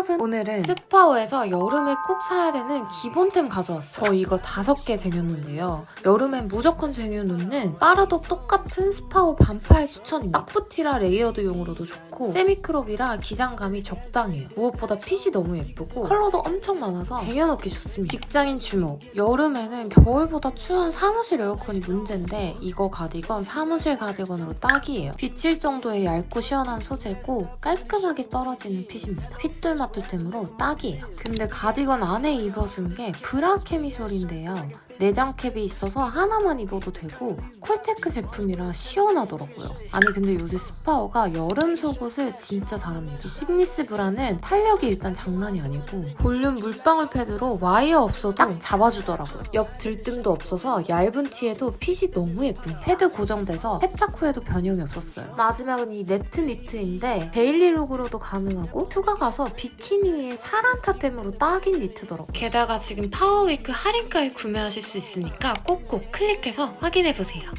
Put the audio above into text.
여러분 오늘은 스파오에서 여름에 꼭 사야 되는 기본템 가져왔어요. 저 이거 다섯 개 쟁여놓는데요. 여름엔 무조건 쟁여놓는 빨아도 똑같은 스파오 반팔 추천입니다. 딱부티라 레이어드용으로도 좋고 세미크롭이라 기장감이 적당해요. 무엇보다 핏이 너무 예쁘고 컬러도 엄청 많아서 쟁여놓기 좋습니다. 직장인 주목! 여름에는 겨울보다 추운 사무실 에어컨이 문제인데 이거 가디건 사무실 가디건으로 딱이에요. 비칠 정도의 얇고 시원한 소재고 깔끔하게 떨어지는 핏입니다. 핏 돌마뚜템으로 딱이에요. 근데 가디건 안에 입어준 게 브라 캐미솔인데요. 내장 캡이 있어서 하나만 입어도 되고 쿨테크 제품이라 시원하더라고요. 아니 근데 요새 스파오가 여름 속옷을 진짜 잘합니다. 이 심리스 브라는 탄력이 일단 장난이 아니고 볼륨 물방울 패드로 와이어 없어도 딱 잡아주더라고요. 옆 들뜸도 없어서 얇은 티에도 핏이 너무 예쁜 패드 고정돼서 세탁 후에도 변형이 없었어요. 마지막은 이 네트 니트인데 데일리 룩으로도 가능하고 휴가 가서 비키니에 사란타템으로 딱인 니트더라고요. 게다가 지금 파워위크 할인가에 구매하실 수 있으니까 꼭꼭 클릭해서 확인해보세요.